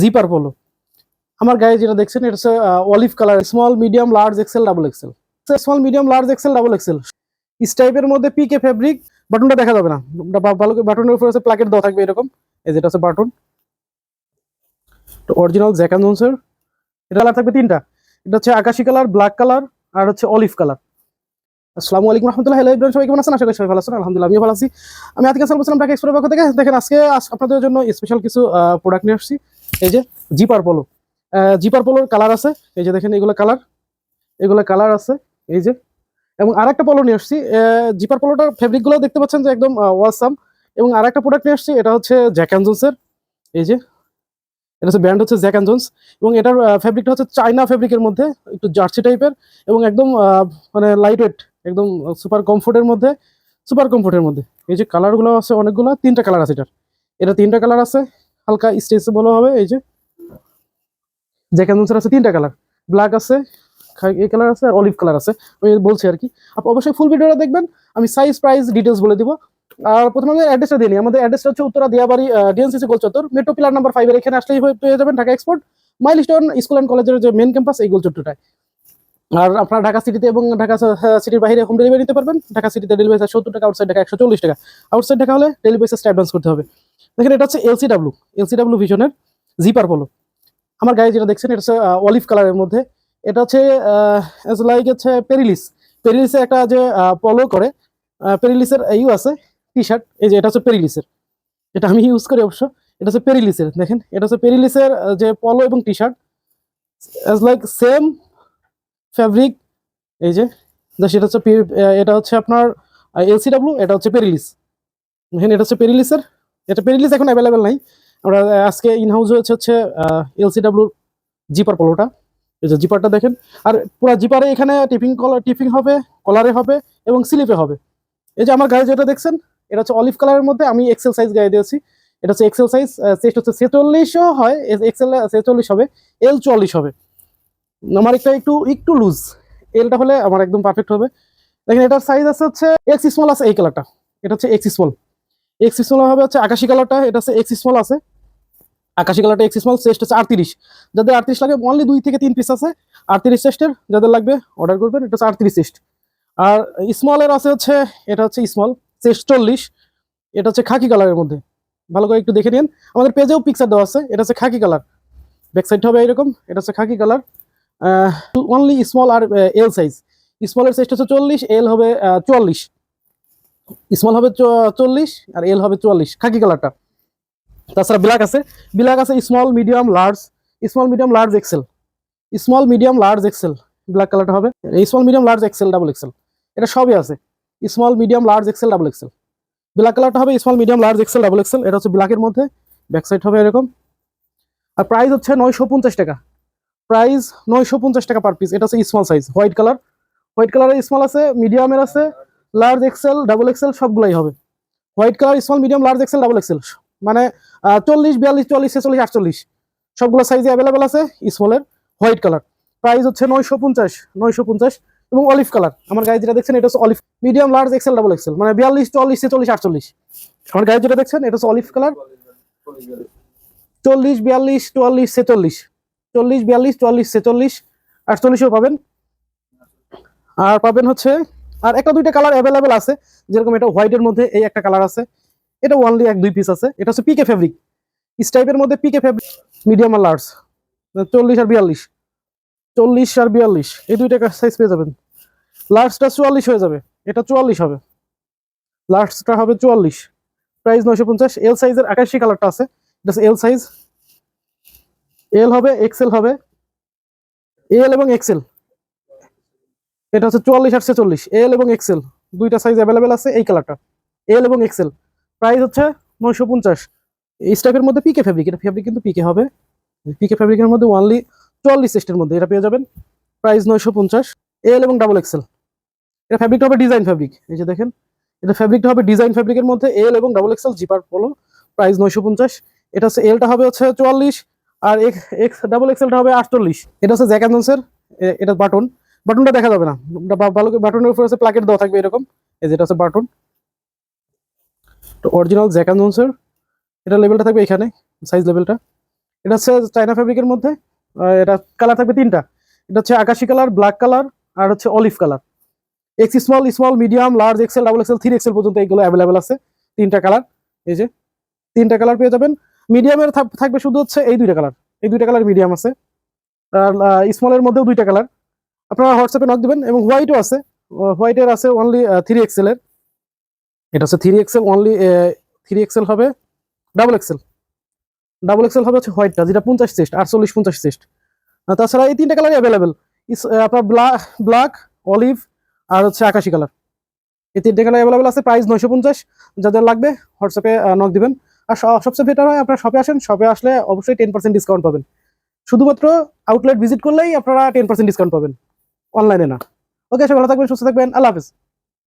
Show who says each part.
Speaker 1: Zipper polo আমার গায়ে যেটা দেখছেন, এটা হচ্ছে olive colour small medium large XL double XL small medium large XL double XL ইস টাইপের মধ্যে পিকে ফেব্রিক বাটনটা দেখা যাবে না। ভালো বাটনের উপরে প্লাকেট দেওয়া থাকবে এরকম। এই যেটা হচ্ছে বাটন অরিজিনাল জ্যাকান জোনসের এটা কালার থাকবে তিনটা। এটা হচ্ছে আকাশি কালার ব্ল্যাক কালার আর হচ্ছে অলিভ কালার আসসালামু আলাইকুম রহমতুল্লাহ। হ্যালো ইব্রাহিম সবাই কেমন আছেন? আশা করি সবাই ভালো আছেন। আলহামদুলিল্লাহ, আমিও ভালো আছি। আমি আজকে সাল বলছিলাম ঢাকা এক্সপ্রের পক্ষ থেকে। দেখেন, আজকে আপনাদের জন্য স্পেশাল কিছু প্রোডাক্ট নিয়ে আসছি। এই যে জিপার পোলো। জিপার পোলোর কালার আছে। এই যে দেখেন, এগুলো কালার। এগুলো কালার আছে। এই যে। এবং আরেকটা পোলো নিয়ে আসছি। জিপার পোলোটার ফেব্রিকগুলো দেখতে পাচ্ছেন যে একদম ওয়াসাম। এবং আরেকটা প্রোডাক্ট নিয়ে আসছি, এটা হচ্ছে জ্যাক অ্যান্ড জোন্সের এই যে। এটা হচ্ছে ব্র্যান্ড হচ্ছে জ্যাক অ্যান্ড জোন্স এবং এটার ফেব্রিকটা হচ্ছে চাইনা ফেব্রিকের মধ্যে, একটু জার্সি টাইপের এবং একদম মানে লাইট ওয়েট একদম সুপার কমফোর্টের মধ্যে সুপার কমফোর্টের মধ্যে। এই যে কালারগুলো আছে অনেকগুলো, তিনটা কালার আছে এটার। এটা তিনটা কালার আছে। হালকা স্টেজ স্ট্রেচেবলও হবে, এই যে। জ্যাক অ্যান্ড আছে তিনটা কালার ব্ল্যাক আছে এই কালার আছে আর অলিভ কালার আছে। আমি বলছি আর কি। আপনি অবশ্যই ফুল ভিডিওটা দেখবেন। আমি সাইজ প্রাইস ডিটেলস বলে দিব। আর প্রথমে আমাদের অ্যাড্রেসটা দিয়ে নিই। আমাদের অ্যাড্রেসটা হচ্ছে উত্তরা দিয়াবাড়ি ডিএনসিসি গোলচত্বর। মেট্রো পিলার নাম্বার ফাইভের এখানে আসলেই হয়ে- পেয়ে যাবেন Dhaka export milestone school and কলেজের যে মেন ক্যাম্পাস এই গোলচত্বরটায়। আর আপনারা ঢাকা সিটিতে এবং ঢাকা সিটির বাইরে হোম ডেলিভারি নিতে পারবেন। ঢাকা সিটিতে ডেলিভারি সত্তর টাকা আউটসাইড ঢাকা একশো চল্লিশ টাকা। আউটসাইড ঢাকা হলে ডেলিভারি চার্জ অ্যাডভান্স করতে হবে। দেখেন, এটা হচ্ছে এলসিডাব্লিউ এলসিডাব্লিউ ভিশনের জিপার পোলো আমার গায়ে যেটা দেখছেন, এটা হচ্ছে অলিভ কালারের মধ্যে। এটা হচ্ছে লাইক হচ্ছে পেরিলিস পেরিলিসের একটা যে পলো করে পেরিলিসের ইউ আছে টি শার্ট এই যে এটা হচ্ছে পেরিলিসের এটা আমি ইউজ করি অবশ্য। এটা হচ্ছে পেরিলিসের দেখেন। এটা হচ্ছে পেরিলিসের যে পলো এবং T shirt as like same fabric এই যে। সেটা হচ্ছে এটা হচ্ছে আপনার এলসিডাব্লিউ এটা হচ্ছে পেরিলিস দেখেন, এটা হচ্ছে পেরিলিসের এটা পেরিলিস এখন অ্যাভেলেবেল নাই। আমরা আজকে ইন হাউস হচ্ছে এলসিডাব্লিউর জিপার পলোটা এই যে জিপারটা দেখেন। আর পুরো জিপারে এখানে টিপিং কলার টিপিং হবে কলারে হবে এবং স্লিপে হবে। এই যে আমার গায়ে যেটা দেখছেন, এটা হচ্ছে অলিভ কালারের মধ্যে আমি এক্সেল সাইজ গায়ে দিয়েছি। এটা হচ্ছে এক্সেল সাইজ চেস্ট হচ্ছে ছেচল্লিশও হয় এক্সেল ছেচল্লিশ হবে এল চুয়াল্লিশ হবে। আমার একটা একটু একটু লুজ এলটা হলে আমার একদম পারফেক্ট হবে। দেখেন এটার সাইজ আছে হচ্ছে এক্স স্মল আছে এই কালারটা এটা হচ্ছে এক্স স্মল এক্স স্মল হবে হচ্ছে আকাশি কালারটা এটা হচ্ছে এক্স স্মল আছে। আকাশি কালারটা এক্স স্মল চেস্ট হচ্ছে আটত্রিশ। যাদের আটত্রিশ লাগে অনলি দুই থেকে তিন পিস আছে। আটত্রিশ চেস্টের যাদের লাগবে অর্ডার করবেন, এটা হচ্ছে আটত্রিশ চেস্ট আর স্মলের আছে হচ্ছে, এটা হচ্ছে স্মল চেস্ট চল্লিশ। এটা হচ্ছে খাকি কালারের মধ্যে। ভালো করে একটু দেখে নিন। আমাদের পেজেও পিকচার দেওয়া আছে, এটা হচ্ছে খাকি কালার ব্যাক সাইড হবে এরকম, এটা হচ্ছে খাকি কালার অনলি স্মল আর এল সাইজ স্মলের সাইজটা হচ্ছে চল্লিশ এল হবে চুয়াল্লিশ। স্মল হবে চল্লিশ আর এল হবে চুয়াল্লিশ। খাকি কালারটা তাছাড়া ব্ল্যাক আছে। ব্ল্যাক আছে small medium large small medium large XL small medium large XL black কালারটা হবে। Small medium large XL double XL এটা সবই আছে। Small medium large XL double XL black কালারটা হবে small medium large XL double XL এটা হচ্ছে ব্ল্যাকের মধ্যে। ব্যাক সাইড হবে এরকম। আর প্রাইস হচ্ছে নয়শো পঞ্চাশ টাকা। প্রাইস নয়শো পঞ্চাশ টাকা পার পিস এটা হচ্ছে small size white colour white কালারের স্মল আছে মিডিয়ামের আছে। লার্জ এক্সেল ডাবল এক্সেল সবগুলাই হবে। White colour small medium large XL double XL মানে চল্লিশ, বিয়াল্লিশ, চল্লিশ, ছেচল্লিশ, আটচল্লিশ। সবগুলো সাইজে অ্যাভেলেবেল আছে স্মলের হোয়াইট কালার প্রাইস হচ্ছে নয়শো পঞ্চাশ নয়শো পঞ্চাশ এবং অলিভ কালার আমার গায়ে যেটা দেখছেন, এটা হচ্ছে olive medium large XL double XL মানে বিয়াল্লিশ, চল্লিশ, ছেচল্লিশ, আটচল্লিশ। আমার গায়ে যেটা দেখছেন, এটা হচ্ছে অলিভ কালার চল্লিশ, বিয়াল্লিশ, চুয়াল্লিশ, ছেচল্লিশ। চল্লিশ, বিয়াল্লিশ, চুয়াল্লিশ, ছেচল্লিশ, আটচল্লিশও পাবেন। আর পাবেন হচ্ছে আর একটা দুইটা কালার অ্যাভেলেবেল আছে। যেরকম এটা হোয়াইটের মধ্যে এই একটা কালার আছে। এটা ওয়ানলি এক দুই পিস আছে। এটা হচ্ছে পিকে ফেব্রিক ইস টাইপের মধ্যে পিকে ফেব্রিক মিডিয়াম আর লার্জ চল্লিশ আর বিয়াল্লিশ। চল্লিশ আর বিয়াল্লিশ। এই দুইটা সাইজ পেয়ে যাবেন। লার্জটা চুয়াল্লিশ হয়ে যাবে। এটা চুয়াল্লিশ হবে। লার্জটা হবে চুয়াল্লিশ। প্রাইস নয়শো পঞ্চাশ। এল সাইজের আকাশি কালারটা আছে। এটা এল সাইজ এল হবে এক্সেল হবে। এল এবং এক্সেল এটা হচ্ছে চুয়াল্লিশ আর ছেচল্লিশ এল এবং এক্সেল দুইটা সাইজ অ্যাভেলেবেল আছে এই কালারটা এল এবং এক্সেল প্রাইস হচ্ছে নয়শো পঞ্চাশ। এই স্টাইপের মধ্যে পিকে ফেব্রিক এটা ফেব্রিক কিন্তু পিকে হবে। পিকে ফ্যাব্রিকের মধ্যে ওয়ানলি চুয়াল্লিশ চেস্টের মধ্যে এটা পেয়ে যাবেন। প্রাইস নয়শো পঞ্চাশ এল এবং ডাবল এক্সেল এটা ফ্যাব্রিকটা হবে ডিজাইন ফ্যাব্রিক এই যে দেখেন। এটা ফ্যাব্রিকটা হবে ডিজাইন ফ্যাব্রিকের মধ্যে এল এবং double XL zipper polo price নয়শো পঞ্চাশ। এটা হচ্ছে এলটা হবে হচ্ছে চুয়াল্লিশ আর এক্স ডাবল এক্সেলটা হবে আটচল্লিশ। এটা হচ্ছে জ্যাক অ্যান্ডসের এটা বাটন বাটনটা দেখা যাবে না। ভালো বাটনের উপরে হচ্ছে প্লাকেট দেওয়া থাকবে এরকম। এই যেটা হচ্ছে বাটন। তো অরিজিনাল জ্যাকান অ্যান্ডসের এটা লেভেলটা থাকবে এখানে সাইজ লেভেলটা এটা হচ্ছে চাইনা ফেব্রিকের মধ্যে। এটা কালার থাকবে তিনটা। এটা হচ্ছে আকাশি কালার ব্ল্যাক কালার আর হচ্ছে olive colour X small small medium large XL double XL three XL পর্যন্ত এগুলো অ্যাভেলেবেল আছে। তিনটা কালার এই যে, তিনটা কালার পেয়ে যাবেন। মিডিয়ামের থাকবে শুধু হচ্ছে এই দুইটা কালার এই দুইটা কালার মিডিয়াম আছে। আর স্মলের মধ্যেও দুইটা কালার আপনারা হোয়াটসঅ্যাপে নক দিবেন এবং হোয়াইটও আছে। হোয়াইটের আছে অনলি থ্রি এক্সেলের এটা হচ্ছে three XL only three XL হবে ডাবল এক্সেল ডাবল এক্সেল হবে হচ্ছে হোয়াইটটা যেটা পঞ্চাশ চেস্ট আটচল্লিশ, পঞ্চাশ চেস্ট তাছাড়া এই তিনটা কালারই অ্যাভেলেবেল আপনার ব্ল্যাক ব্ল্যাক অলিভ আর হচ্ছে আকাশি কালার এই তিনটে কালার অ্যাভেলেবেল আছে প্রাইস নয়শো পঞ্চাশ। যাদের লাগবে হোয়াটসঅ্যাপে নক দিবেন। আর সবচেয়ে বেটার হয়, আপনারা শপে আসেন শপে আসলে অবশ্যই টেন পার্সেন্ট ডিসকাউন্ট পাবেন। শুধুমাত্র আউটলেট ভিজিট করলেই আপনারা টেন পার্সেন্ট ডিসকাউন্ট পাবেন। অনলাইনে না। ওকে সবাই ভালো থাকবেন সুস্থ থাকবেন আল্লাহ হাফিজ।